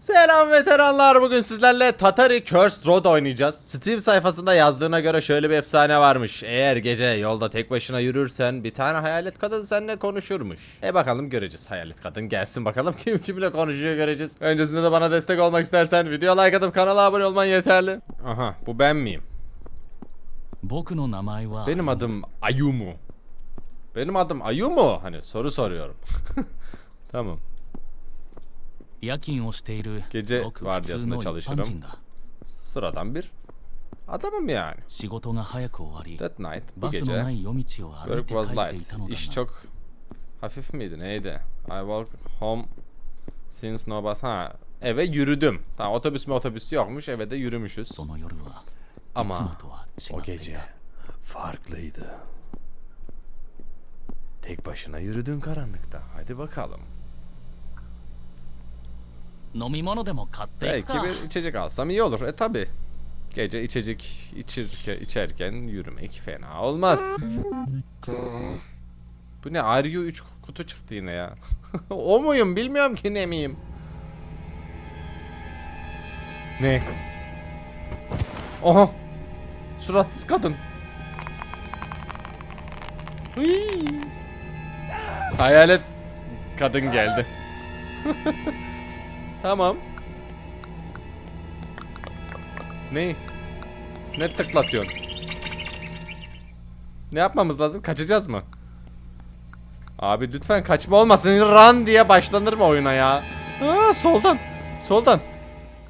Selam veteranlar bugün sizlerle Tatari Cursed Road oynayacağız. Steam sayfasında yazdığına göre şöyle bir efsane varmış. Eğer gece yolda tek başına yürürsen bir tane hayalet kadın seninle konuşurmuş. E bakalım göreceğiz hayalet kadın gelsin bakalım kim kimle konuşuyor göreceğiz. Öncesinde de bana destek olmak istersen video like atıp kanala abone olman yeterli. Aha bu ben miyim? Benim adım Ayumu. Benim adım Ayumu hani soru soruyorum. tamam. Gece vardiyasında çalışırım. Sıradan bir adamım yani. That night bu gece work was light. İş çok hafif miydi neydi? I walk home since no bus. Ha eve yürüdüm. Tamam otobüs mü otobüs yokmuş eve de yürümüşüz. Ama o gece farklıydı. Tek başına yürüdün karanlıkta. Hadi bakalım. Belki か bir içecek alsam iyi olur. E tabi. Gece içecek içirke, içerken yürümek fena olmaz. Bu ne? Aryu 3 kutu çıktı yine ya. o muyum? Bilmiyorum ki ne miyim. Ne? Oha. Suratsız kadın. Hıy. Hayalet kadın geldi. Tamam. Ne? Ne tıklatıyorsun? Ne yapmamız lazım? Kaçacağız mı? Abi lütfen kaçma olmasın. Run diye başlanır mı oyuna ya? Aa, soldan. Soldan.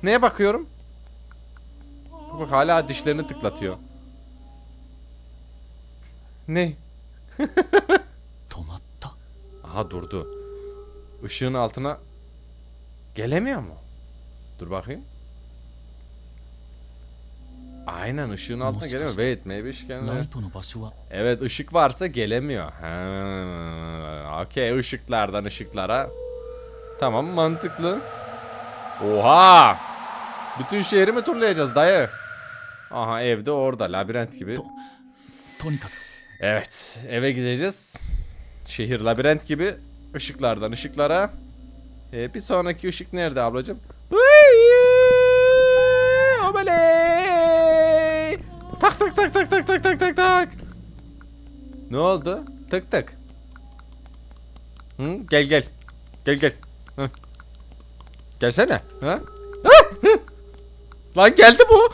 Neye bakıyorum? Bak hala dişlerini tıklatıyor. Ne? Aha durdu. Işığın altına Gelemiyor mu? Dur bakayım. Aynen ışığın altına gelemiyor. Wait maybe she can... Evet ışık varsa gelemiyor. Ha, okey ışıklardan ışıklara. Tamam mantıklı. Oha! Bütün şehri mi turlayacağız dayı? Aha evde orada labirent gibi. Evet eve gideceğiz. Şehir labirent gibi ışıklardan ışıklara. Ee, bir sonraki ışık nerede ablacığım? Obeley! Tak tak tak tak tak tak tak tak tak. Ne oldu? Tık tık. Hı, gel gel. Gel gel. Hı. Gelsene. Ha? Lan geldi bu.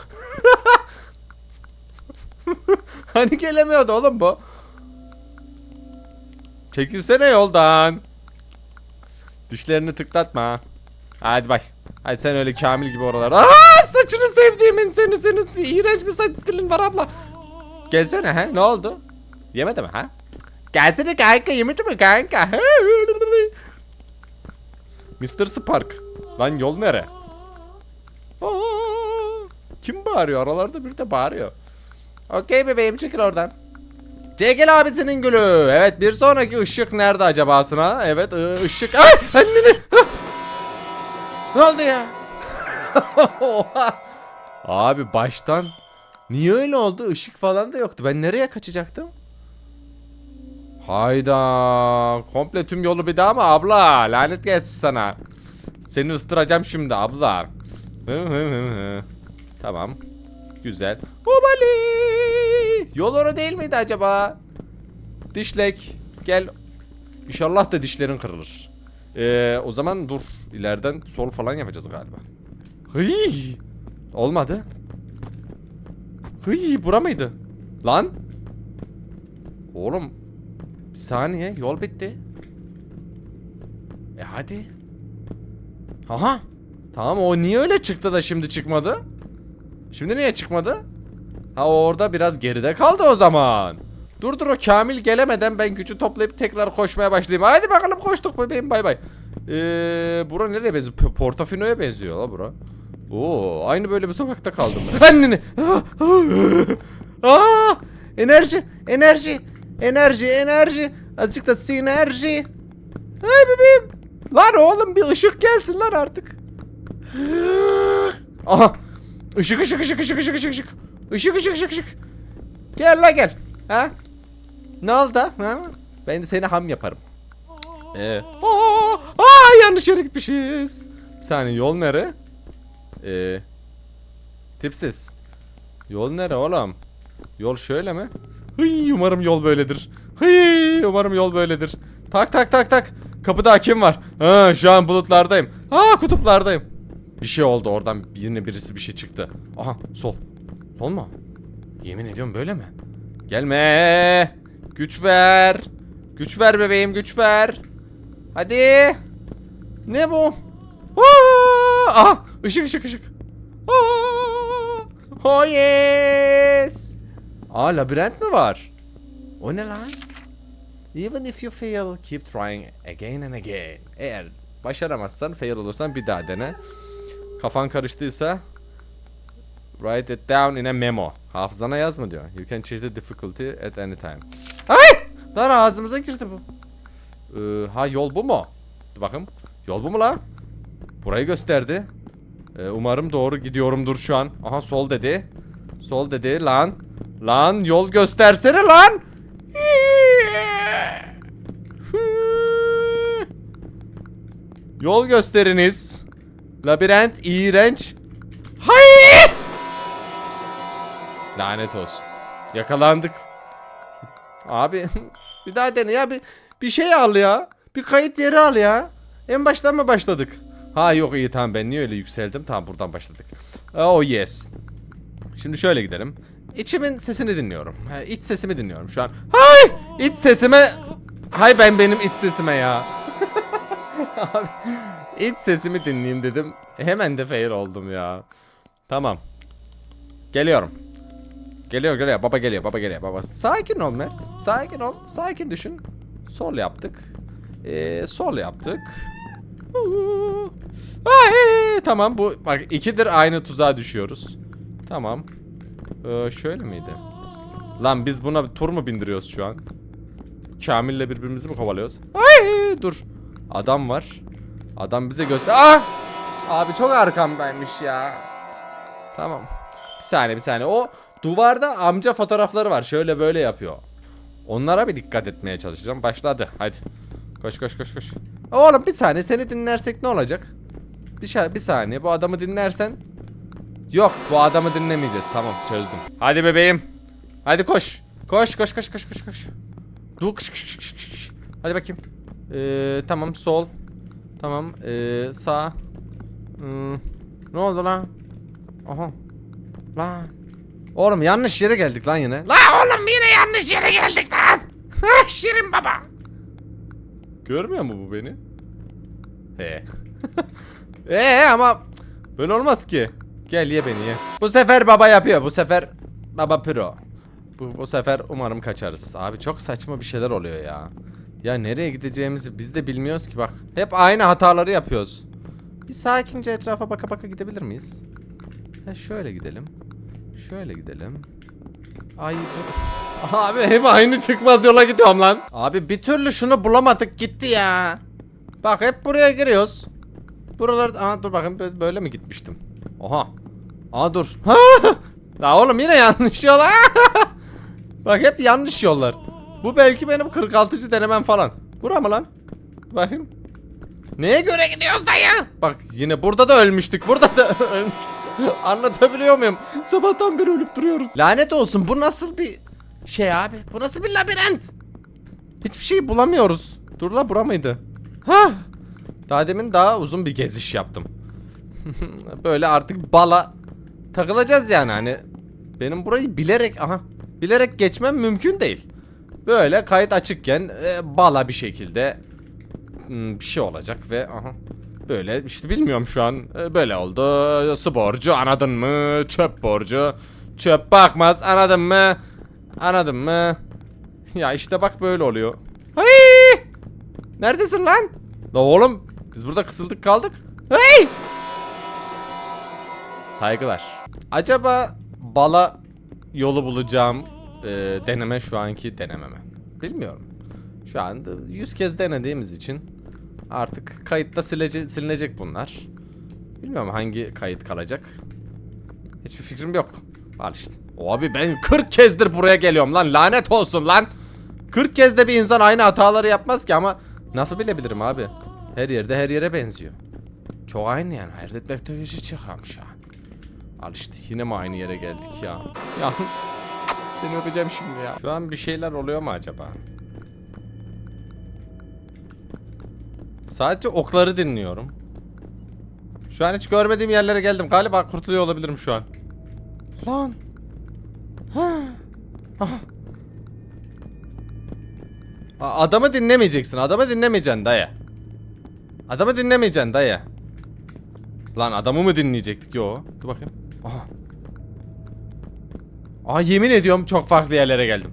hani gelemiyordu oğlum bu. Çekilsene yoldan. Dişlerini tıklatma. Hadi bay. Hadi sen öyle Kamil gibi oralarda. Aa saçını sevdiğimin seni senin iğrenç bir saç stilin var abla. Gelsene ha ne oldu? Yemedi mi ha? Gelsene kanka yemedi mi kanka? Mr. Spark. Lan yol nere? Aa, kim bağırıyor? Aralarda biri de bağırıyor. Okey bebeğim çekil oradan. Çekil abisinin gülü. Evet bir sonraki ışık nerede acabasına? Evet ışık. Ay anneni. Ne oldu ya? Abi baştan niye öyle oldu? Işık falan da yoktu. Ben nereye kaçacaktım? Hayda. Komple tüm yolu bir daha mı abla? Lanet gelsin sana. Seni ıstıracağım şimdi abla. Tamam. Güzel. Obali! Yol orada değil miydi acaba? Dişlek. Gel. İnşallah da dişlerin kırılır. Ee, o zaman dur. İleriden sol falan yapacağız galiba. Hıy! Olmadı. Hıy, bura mıydı? Lan? Oğlum. Bir saniye, yol bitti. E hadi. Aha. Tamam o niye öyle çıktı da şimdi çıkmadı? Şimdi niye çıkmadı? Ha orada biraz geride kaldı o zaman. Dur dur o Kamil gelemeden ben gücü toplayıp tekrar koşmaya başlayayım. Hadi bakalım koştuk bebeğim bay bay. Eee bura nereye benziyor? Portofino'ya benziyor la bura. Oo aynı böyle bir sokakta kaldım ben. Anneni. Aa, enerji, enerji, enerji, enerji. Azıcık da sinerji. Ay bebeğim. Lan oğlum bir ışık gelsin lan artık. Aha. Işık ışık ışık ışık ışık ışık ışık. Işık ışık ışık ışık. Gel la gel. Ha? Ne oldu? Ha? Ben de seni ham yaparım. Ee, aa, aa, yanlış yere gitmişiz. saniye yol nere? Ee, tipsiz. Yol nere oğlum? Yol şöyle mi? Hıy umarım yol böyledir. Hıy umarım yol böyledir. Tak tak tak tak. Kapıda kim var? Ha şu an bulutlardayım. Ha kutuplardayım. Bir şey oldu oradan birine birisi bir şey çıktı. Aha sol. Sol mu? Yemin ediyorum böyle mi? Gelme. Güç ver. Güç ver bebeğim güç ver. Hadi. Ne bu? Aa! Aha ışık ışık ışık. Aa! Oh yes. Aa labirent mi var? O ne lan? Even if you fail, keep trying again and again. Eğer başaramazsan, fail olursan bir daha dene. Kafan karıştıysa write it down in a memo. Hafızana yaz mı diyor. You can change the difficulty at any time. Ay! Lan ağzımıza girdi bu. Ee, ha yol bu mu? Dur bakayım. Yol bu mu lan? Burayı gösterdi. Ee, umarım doğru gidiyorumdur şu an. Aha sol dedi. Sol dedi lan. Lan yol göstersene lan. Yol gösteriniz. Labirent iğrenç. Hayır. Lanet olsun. Yakalandık. Abi bir daha dene ya bir, bir şey al ya. Bir kayıt yeri al ya. En baştan mı başladık? Ha yok iyi tamam ben niye öyle yükseldim? Tamam buradan başladık. Oh yes. Şimdi şöyle gidelim. İçimin sesini dinliyorum. Ha, iç sesimi dinliyorum şu an. Hay! İç sesime... Hay ben benim iç sesime ya. Abi iç sesimi dinleyeyim dedim. Hemen de fail oldum ya. Tamam. Geliyorum. Geliyor geliyor baba geliyor baba geliyor baba. Sakin ol Mert. Sakin ol. Sakin düşün. Sol yaptık. Ee, sol yaptık. Ay, tamam bu bak ikidir aynı tuzağa düşüyoruz. Tamam. Ee, şöyle miydi? Lan biz buna bir tur mu bindiriyoruz şu an? Kamil'le birbirimizi mi kovalıyoruz? Ay dur. Adam var. Adam bize göster. Ah! Abi çok arkamdaymış ya. Tamam. Bir saniye bir saniye. O duvarda amca fotoğrafları var. Şöyle böyle yapıyor. Onlara bir dikkat etmeye çalışacağım. Başladı. Hadi. Koş koş koş koş. Oğlum bir saniye seni dinlersek ne olacak? Bir, bir saniye bu adamı dinlersen Yok bu adamı dinlemeyeceğiz tamam çözdüm Hadi bebeğim Hadi koş Koş koş koş koş koş koş Dur kış kış kış kış. Hadi bakayım ee, Tamam sol Tamam ee, sağ Hmm, Ne oldu lan Aha Lan Oğlum yanlış yere geldik lan yine Lan oğlum yine yanlış yere geldik lan Şirin baba Görmüyor mu bu beni? He. Ee ama böyle olmaz ki. Gel ye beni ye. Bu sefer baba yapıyor. Bu sefer baba pro. Bu, bu sefer umarım kaçarız. Abi çok saçma bir şeyler oluyor ya. Ya nereye gideceğimizi biz de bilmiyoruz ki bak. Hep aynı hataları yapıyoruz. Bir sakince etrafa baka baka gidebilir miyiz? Ha şöyle gidelim. Şöyle gidelim. Ay Abi hep aynı çıkmaz yola gidiyorum lan. Abi bir türlü şunu bulamadık gitti ya. Bak hep buraya giriyoruz. Buralar Aa dur bö- böyle mi gitmiştim? Oha. Aa dur. Ha! Ya oğlum yine yanlış yol. Bak hep yanlış yollar. Bu belki benim 46. denemem falan. Bura mı lan? Bakayım. Neye göre gidiyoruz dayı? Bak yine burada da ölmüştük. Burada da ölmüştük. Anlatabiliyor muyum? Sabahtan beri ölüp duruyoruz. Lanet olsun bu nasıl bir şey abi? Bu nasıl bir labirent? Hiçbir şey bulamıyoruz. Dur la bura mıydı? Ha? Daha demin daha uzun bir geziş yaptım. Böyle artık bala takılacağız yani hani. Benim burayı bilerek aha bilerek geçmem mümkün değil. Böyle kayıt açıkken e, bala bir şekilde hmm, bir şey olacak ve aha böyle işte bilmiyorum şu an E, böyle oldu. Su borcu anladın mı? Çöp borcu. Çöp bakmaz anladın mı? Anladın mı? Ya işte bak böyle oluyor. Hey! Neredesin lan? La oğlum biz burada kısıldık kaldık. Hey! Saygılar. Acaba bala yolu bulacağım e, deneme şu anki denememe. Bilmiyorum. Şu anda 100 kez denediğimiz için artık kayıtta silece silinecek bunlar. Bilmiyorum hangi kayıt kalacak. Hiçbir fikrim yok. Al işte. O abi ben 40 kezdir buraya geliyorum lan lanet olsun lan. 40 kez de bir insan aynı hataları yapmaz ki ama nasıl bilebilirim abi? Her yerde her yere benziyor. Çok aynı yani. Hayret işi çıkarmış ha. Al işte yine mi aynı yere geldik ya? Ya seni öpeceğim şimdi ya. Şu an bir şeyler oluyor mu acaba? Sadece okları dinliyorum. Şu an hiç görmediğim yerlere geldim. Galiba kurtuluyor olabilirim şu an. Lan. Ha. Aha. A- Adamı dinlemeyeceksin. Adamı dinlemeyeceksin dayı. Adamı dinlemeyeceksin dayı. Lan adamı mı dinleyecektik? Yo. Dur bakayım. Aha. Aa yemin ediyorum çok farklı yerlere geldim.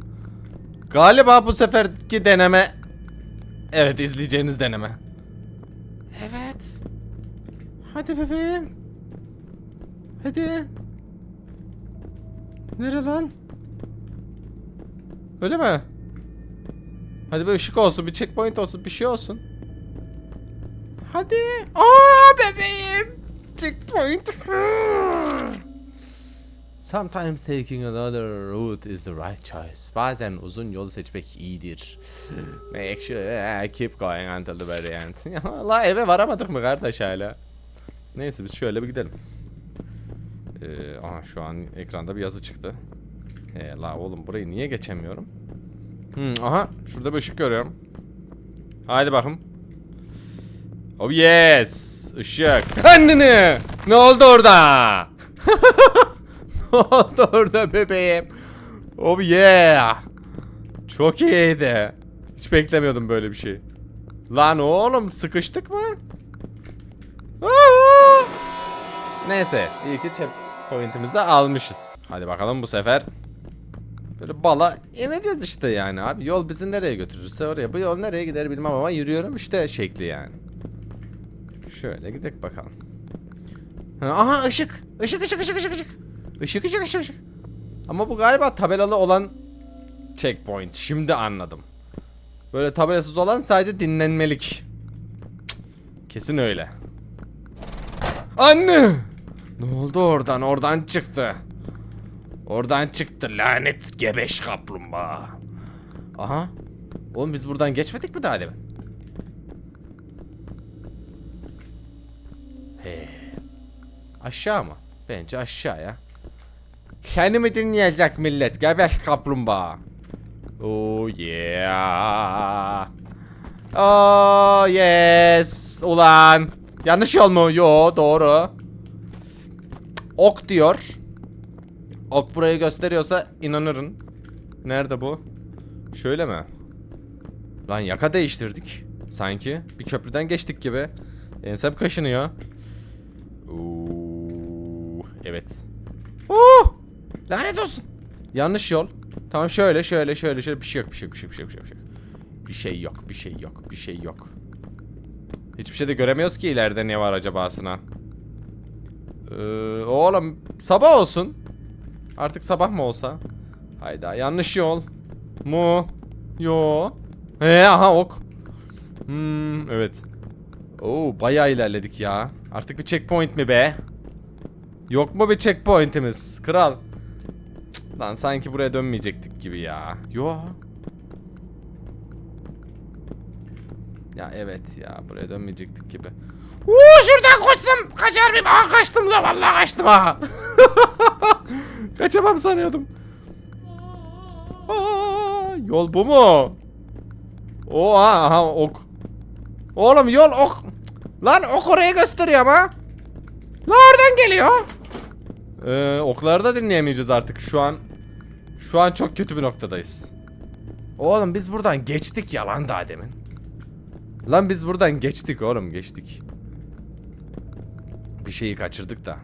Galiba bu seferki deneme Evet izleyeceğiniz deneme. Hadi bebeğim. Hadi. Nere lan? Öyle mi? Hadi bir ışık olsun, bir checkpoint olsun, bir şey olsun. Hadi. Aa bebeğim. Checkpoint. Sometimes taking another route is the right choice. Bazen uzun yol seçmek iyidir. Make sure eh, keep going until the very end. La eve varamadık mı kardeş hala? Neyse biz şöyle bir gidelim. Ee, aha şu an ekranda bir yazı çıktı. He la oğlum burayı niye geçemiyorum? Hmm, aha şurada bir ışık görüyorum. Haydi bakın. Oh yes. Işık. Anneni. Ne oldu orada? ne oldu orada bebeğim? Oh yeah. Çok iyiydi. Hiç beklemiyordum böyle bir şey. Lan oğlum sıkıştık mı? Neyse iyi ki checkpoint'imizi almışız. Hadi bakalım bu sefer. Böyle bala ineceğiz işte yani abi. Yol bizi nereye götürürse oraya. Bu yol nereye gider bilmem ama yürüyorum işte şekli yani. Şöyle gidelim bakalım. Ha, Aha ışık. Işık ışık ışık ışık ışık. Işık ışık ışık ışık. Ama bu galiba tabelalı olan checkpoint. Şimdi anladım. Böyle tabelasız olan sadece dinlenmelik. Kesin öyle. Anne! Ne oldu oradan? Oradan çıktı. Oradan çıktı lanet gebeş kaplumbağa. Aha. Oğlum biz buradan geçmedik mi daha demin? He. Aşağı mı? Bence aşağıya. Seni mi dinleyecek millet? Gebeş kaplumbağa. Oh yeah. Oh yes. Ulan. Yanlış yol mu? Yo doğru. Ok diyor. Ok burayı gösteriyorsa inanırım. Nerede bu? Şöyle mi? Lan yaka değiştirdik. Sanki. Bir köprüden geçtik gibi. Ensem kaşınıyor. Oo, evet. Oo! Lanet olsun. Yanlış yol. Tamam şöyle şöyle şöyle şöyle bir şey yok bir şey yok bir şey yok bir şey yok bir şey yok. Bir şey yok bir şey yok şey yok. Hiçbir şey de göremiyoruz ki ileride ne var acabasına. Ee, oğlum sabah olsun. Artık sabah mı olsa? Hayda yanlış yol. Mu. Yo. He aha ok. Hmm evet. Oo bayağı ilerledik ya. Artık bir checkpoint mi be? Yok mu bir checkpoint'imiz? Kral. Cık, Lan sanki buraya dönmeyecektik gibi ya. Yo. Ya evet ya buraya dönmeyecektik gibi. Uuu şuradan koşsam kaçar mıyım? Aa kaçtım da vallahi kaçtım ha. Kaçamam sanıyordum. Aa, yol bu mu? Oha aha ok. Oğlum yol ok. Lan ok oraya gösteriyor ama. Lan oradan geliyor. Ee, okları da dinleyemeyeceğiz artık şu an. Şu an çok kötü bir noktadayız. Oğlum biz buradan geçtik ya lan daha demin. Lan biz buradan geçtik oğlum geçtik. Şeyi kaçırdık da.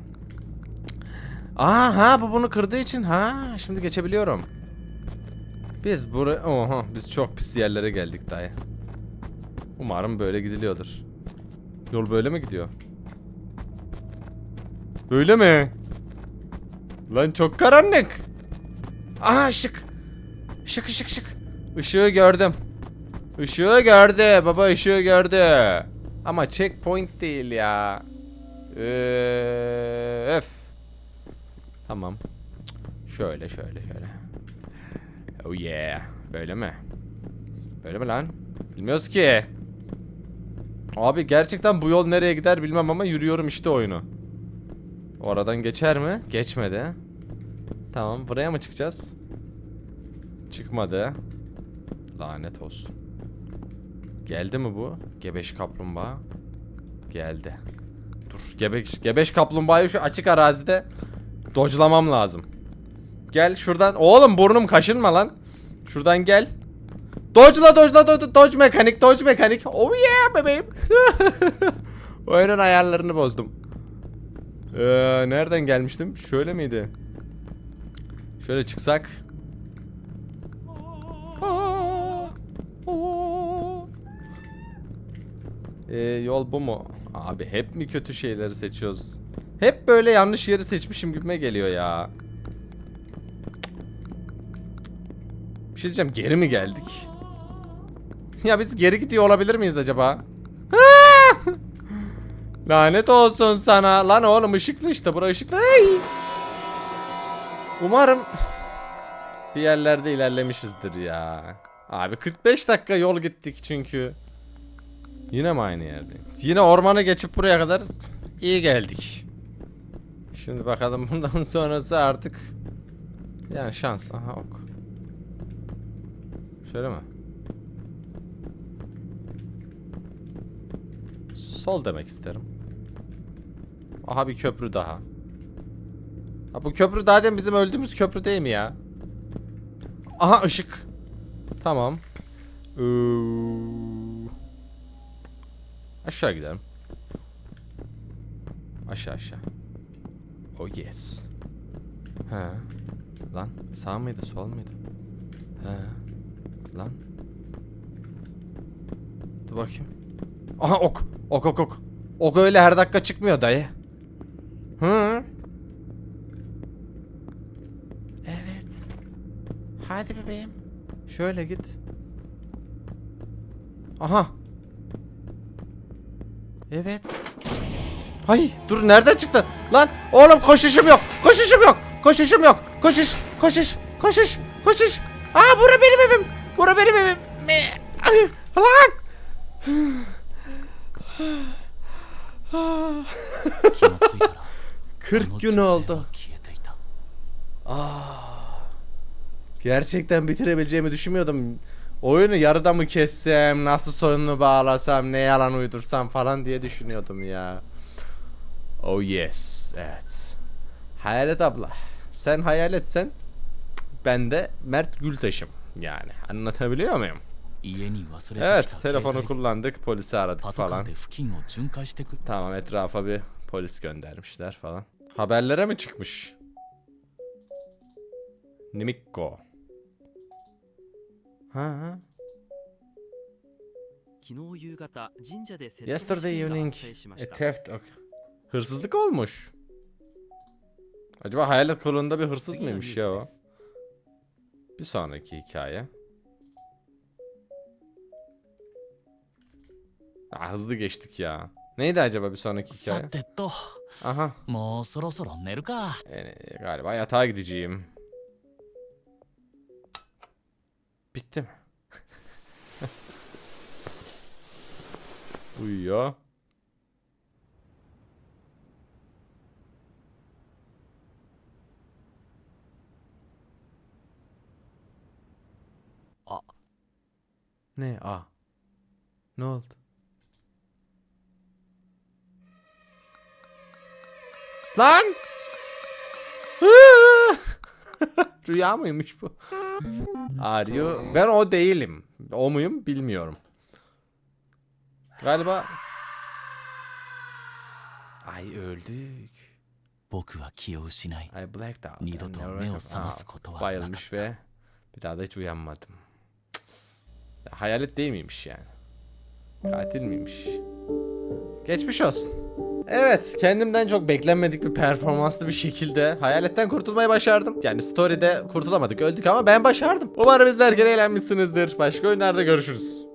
Aa ha bu bunu kırdığı için ha şimdi geçebiliyorum. Biz buraya oha biz çok pis yerlere geldik dayı. Umarım böyle gidiliyordur. Yol böyle mi gidiyor? Böyle mi? Lan çok karanlık. Aha ışık. Işık ışık ışık. Işığı gördüm. Işığı gördü. Baba ışığı gördü. Ama checkpoint değil ya. Ee, öf. Tamam. Şöyle şöyle şöyle. Oh yeah. Böyle mi? Böyle mi lan? Bilmiyoruz ki. Abi gerçekten bu yol nereye gider bilmem ama yürüyorum işte oyunu. Oradan geçer mi? Geçmedi. Tamam buraya mı çıkacağız? Çıkmadı. Lanet olsun. Geldi mi bu? Gebeş kaplumbağa. Geldi. Dur gebeş, gebeş kaplumbağayı şu açık arazide dodge'lamam lazım. Gel şuradan. Oğlum burnum kaşınma lan. Şuradan gel. Dodge'la dodge'la dodge, dodge mekanik dodge mekanik. Oh yeah bebeğim. Oyunun ayarlarını bozdum. Ee, nereden gelmiştim? Şöyle miydi? Şöyle çıksak. Ee, yol bu mu? Abi hep mi kötü şeyleri seçiyoruz? Hep böyle yanlış yeri seçmişim gibime geliyor ya. Bir şey diyeceğim geri mi geldik? Ya biz geri gidiyor olabilir miyiz acaba? Lanet olsun sana. Lan oğlum ışıklı işte bura ışıklı. Ay! Umarım bir yerlerde ilerlemişizdir ya. Abi 45 dakika yol gittik çünkü. Yine mi aynı yerde? Yine ormanı geçip buraya kadar iyi geldik. Şimdi bakalım bundan sonrası artık yani şans. Aha ok. Şöyle mi? Sol demek isterim. Aha bir köprü daha. Ha bu köprü daha demin bizim öldüğümüz köprü değil mi ya? Aha ışık. Tamam. Ee, aşağı gidelim. Aşağı aşağı. Oh yes. Ha. Lan sağ mıydı sol muydu? Ha. Lan. Dur bakayım. Aha ok. Ok ok ok. Ok öyle her dakika çıkmıyor dayı. Hı? Evet. Hadi bebeğim. Şöyle git. Aha. Evet. Ay dur nereden çıktın? Lan oğlum koşuşum yok. Koşuşum yok. Koşuşum yok. Koşuş. Koşuş. Koşuş. Koşuş. Aa bura benim evim. Bura benim evim. Mi? Lan. Kırk gün oldu. Aa, gerçekten bitirebileceğimi düşünmüyordum. Oyunu yarıda mı kessem, nasıl sonunu bağlasam, ne yalan uydursam falan diye düşünüyordum ya. Oh yes, evet. Hayalet abla. Sen hayal hayaletsen, ben de Mert Gültaş'ım. Yani anlatabiliyor muyum? Evet, telefonu kullandık, polisi aradık falan. Tamam, etrafa bir polis göndermişler falan. Haberlere mi çıkmış? Nimikko. Ha? Yesterday evening a e, theft. Okay. Hırsızlık olmuş. Acaba hayalet kılığında bir hırsız mıymış ya o? Bir sonraki hikaye. Aa, hızlı geçtik ya. Neydi acaba bir sonraki hikaye? Aha. Yani, ee, galiba yatağa gideceğim. Bitti mi? Uyuyor. A. Ne a? Ne oldu? Lan! Rüya mıymış bu? Are? Ben o değilim. O muyum bilmiyorum. Galiba... Ay öldük. Ay blacked out. Aa, bayılmış ve bir daha da hiç uyanmadım. Hayalet değil miymiş yani? Katil miymiş? Geçmiş olsun. Evet, kendimden çok beklenmedik bir performanslı bir şekilde hayaletten kurtulmayı başardım. Yani story'de kurtulamadık, öldük ama ben başardım. Umarım izlerken eğlenmişsinizdir. Başka oyunlarda görüşürüz.